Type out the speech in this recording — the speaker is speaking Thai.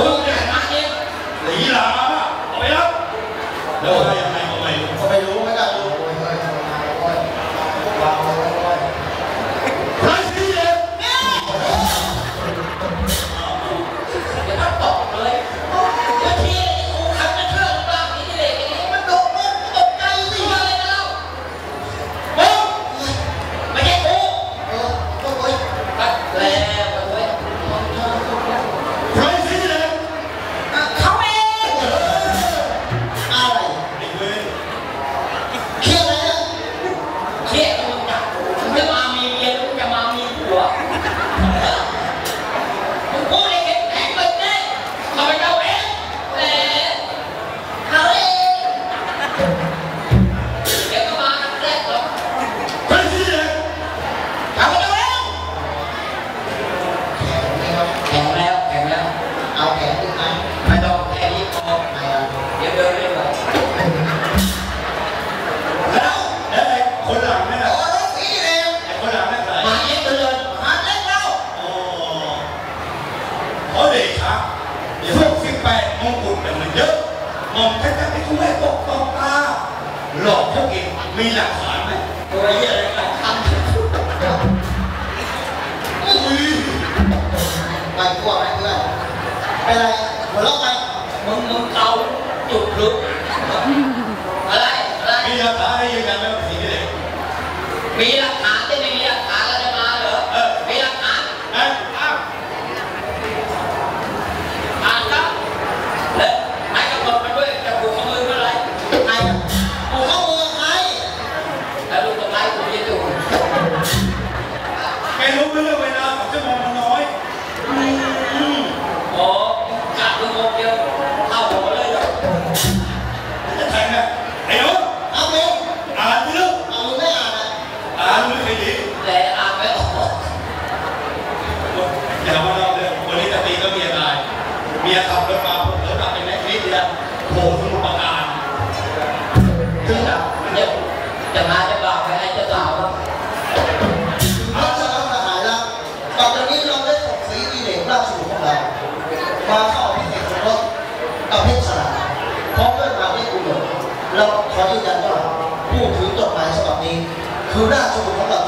不用再你啦呀。来我看一 เอาแขนขึ้นมาไม่ต้องแค่นี้พอไม่ดี๋ยวเดินไม่ไหวแล้วแล้วไอ้คนหลังนั่นน่ะโอ้ต้องสีเอไอ้คนหลังนั่นใครมาเย็นเดิมาเล่นเล่าโอ้โอ้เด็กครับเดี๋ยวพวกสิบแปดงกุฎเนี่มันเยอะมองแค่แต่ไม่คุ้แม่ปกป้องตาหลอกพวกเองมีหลักฐานไหมตัวเยอะเลยครับ เป็นไรหัวเราะไหมมึงมึงเกาจุดลึกอะไรอะไรมีหลักฐานให้ยืนยันไหมว่าผีนี่เด็กมีหลักฐานที่ไม่มีหลักฐานเราจะมาเหรอเออมีหลักฐานนะอ้าวอ่านครับและไหนกำหนดมาด้วยจะผูกข้อมือเมื่อไหรใครอ่ แต่อ่านไม่ออกอย่ามาเล่าเลยวันนี้จะตีก็เมียตาย เมียขับรถมาผมเลิกกลับเป็นแม็กซ์นิดเดียวโผล่สมุทรปราการถึงอะเดี๋ยวจะมาจะบ่าวไปให้เจ้าสาวครับเอาชนะทหารแล้วต่อจากนี้เราได้ส่งสีดีเด่นราชบุตรของเรา มาเข้าพิธีสมรสกับเพชรสลัดพร้อมด้วยมาที่กุลเราขอยืนยันว่าผู้ถือจดหมายฉบับนี้ คือราชบุตรของเรา